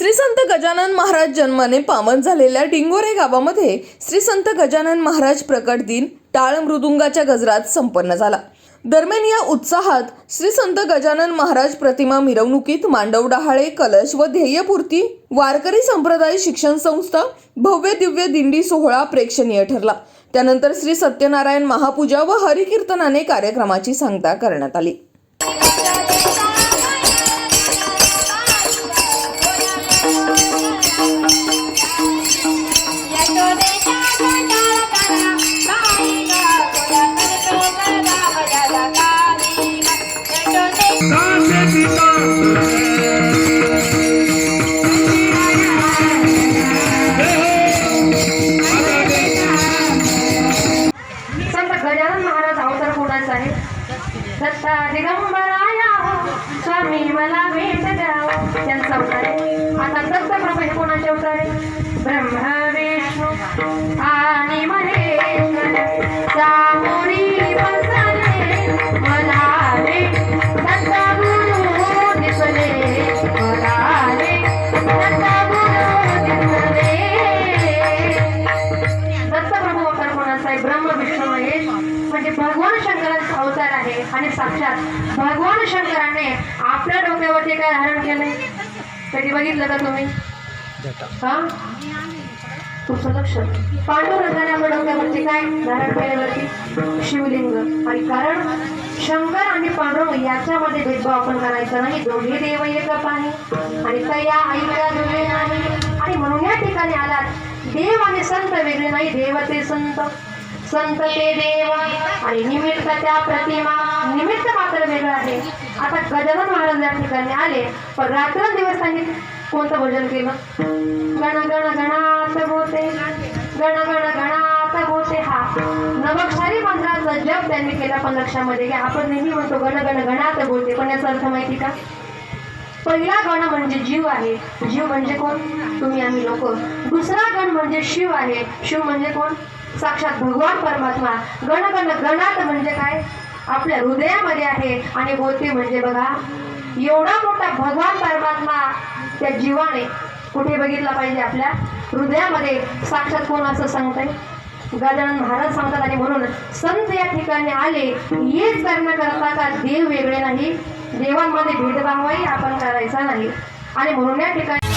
श्री संत गजानन महाराज जन्माने पावन झालेल्या डिंगोरे गावामध्ये श्री संत गजानन महाराज प्रकट दिन टाळ मृदुंगाच्या गजरात संपन्न झाला. दरम्यान या उत्साहात श्री संत गजानन महाराज प्रतिमा मिरवणुकीत मांडव डहाळे कलश व ध्येयपूर्ती वारकरी संप्रदाय शिक्षण संस्था भव्य दिव्य दिंडी सोहळा प्रेक्षणीय ठरला. त्यानंतर श्री सत्यनारायण महापूजा व हरिकीर्तनाने कार्यक्रमाची सांगता करण्यात आली. आता दत्त प्रभू कोणाचे अवतारे ब्रह्म ब्रह्मा विष्णू भगवान शंकराचा अवतार आहे. आणि साक्षात भगवान शंकराने आपल्या डोक्यावरती काय धारण केलंय? कधी बघितलं का तुम्ही? हा? तुमचं लक्ष. पांडुरंगाने आपल्या डोक्यावरती काय धारण केल्यावरती शिवलिंग. आणि कारण शंकर आणि पांडुरंग याच्यामध्ये भेदभाव आपण करायचा नाही. दोघे देव एक पाणी आणि तया ऐका दुवे नाही आणि म्हणून या ठिकाणी आलात. देव आणि संत वेगळे नाही देव ते संत. संत ते देव. आणि निमित्त त्या प्रतिमा निमित्त मात्र वेगळं आहे. आता गजानन महाराज या ठिकाणी आले पण रात्रंदिवस त्यांनी कोणतं भजन केलं? गण गण गणात गोते गण गण गणात गोते हा नवक्षारी मंत्राचा जप त्यांनी केला पण लक्षामध्ये घ्या आपण नेहमी म्हणतो गण गण गणात बोलते पण याचा अर्थ माहिती का? पहिला गण म्हणजे जीव आहे. जीव म्हणजे कोण? तुम्ही आम्ही लोक. दुसरा गण म्हणजे शिव आहे. शिव म्हणजे कोण? साक्षात भगवान परमात्मा गण गण गणात म्हणजे काय? आपल्या हृदयामध्ये आहे आणि बोलते म्हणजे बघा एवढा मोठा भगवान परमात्मा त्या जीवाने कुठे बघितला पाहिजे आपल्या? हृदयामध्ये. साक्षात कोण असं सांगताय? गजानन महाराज सांगतात आणि म्हणून संत या ठिकाणी आले हेच करण्याकरता का देव वेगळे नाही? देवांमध्ये भेदभावही आपण करायचा नाही. आणि म्हणून या ठिकाणी